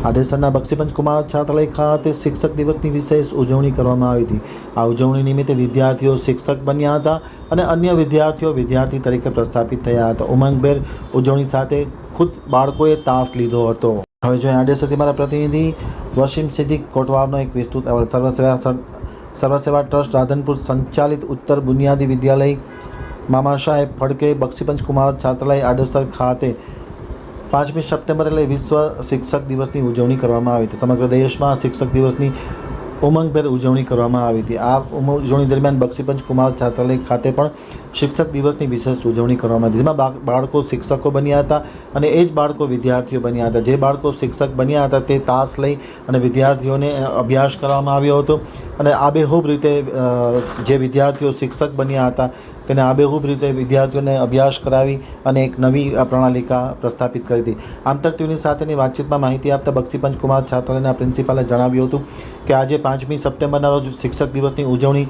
આડેસરના બક્ષીપંચ કુમાર છાત્રાલય ખાતે શિક્ષક દિવસની વિશેષ ઉજવણી કરવામાં આવી હતી. આ ઉજવણી નિમિત્તે વિદ્યાર્થીઓ શિક્ષક બન્યા હતા અને અન્ય વિદ્યાર્થીઓ વિદ્યાર્થી તરીકે પ્રસ્થાપિત થયા હતા. ઉમંગભેર ઉજવણી સાથે ખુદ બાળકોએ તાસ લીધો હતો. હવે જોઈએ આડેસરથી મારા પ્રતિનિધિ વસીમ સિદ્દીક કોટવારનો એક વિસ્તૃત અહેવાલ. સર્વસેવા સર્વસેવા ટ્રસ્ટ રાધનપુર સંચાલિત ઉત્તર બુનિયાદી વિદ્યાલય મામા સાહેબ ફડકે બક્ષીપંચ કુમાર છાત્રાલય આડેસર ખાતે પાંચમી સપ્ટેમ્બર એટલે વિશ્વ શિક્ષક દિવસની ઉજવણી કરવામાં આવી હતી. સમગ્ર દેશમાં શિક્ષક દિવસની ઉમંગભેર ઉજવણી કરવામાં આવી હતી. આ ઉજવણી દરમિયાન બક્ષીપંચ કુમાર છાત્રાલય ખાતે પણ શિક્ષક દિવસની વિશેષ ઉજવણી કરવામાં આવી જેમાં બાળકો શિક્ષકો બન્યા હતા અને એ જ બાળકો વિદ્યાર્થીઓ બન્યા હતા. જે બાળકો શિક્ષક બન્યા હતા તે તાસ લઈ અને વિદ્યાર્થીઓને અભ્યાસ કરવામાં આવ્યો હતો અને આબેહૂબ રીતે જે વિદ્યાર્થીઓ શિક્ષક બન્યા હતા તેને આબેહૂબ રીતે વિદ્યાર્થીઓને અભ્યાસ કરાવી અને એક નવી પ્રણાલિકા પ્રસ્થાપિત કરી હતી. આંતર ટીવીની સાથેની વાતચીતમાં માહિતી આપતા બક્ષીપંચ કુમાર છાત્રાલયના પ્રિન્સિપાલે જણાવ્યું હતું કે આજે પાંચમી સપ્ટેમ્બરના રોજ શિક્ષક દિવસની ઉજવણી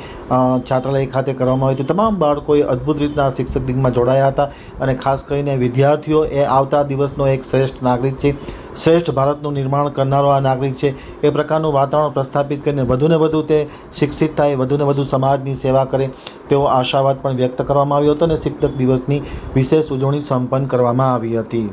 છાત્રાલય ખાતે કરવામાં આવી હતી. તમામ બાળકોએ અદ્ભુત રીતના શિક્ષક દિનમાં જોડાયા હતા અને ખાસ કરીને વિદ્યાર્થીઓ એ આવતા દિવસનો એક શ્રેષ્ઠ નાગરિક છે. શ્રેષ્ઠ ભારતનું નિર્માણ કરનારો આ નાગરિક છે. એ પ્રકારનું વાતાવરણ પ્રસ્થાપિત કરીને વધુને વધુ તે શિક્ષિત થાય વધુને વધુ સમાજની સેવા કરે તેવો આશાવાદ પણ વ્યક્ત કરવામાં આવ્યો હતો અને શિક્ષક દિવસની વિશેષ ઉજવણી સંપન્ન કરવામાં આવી હતી.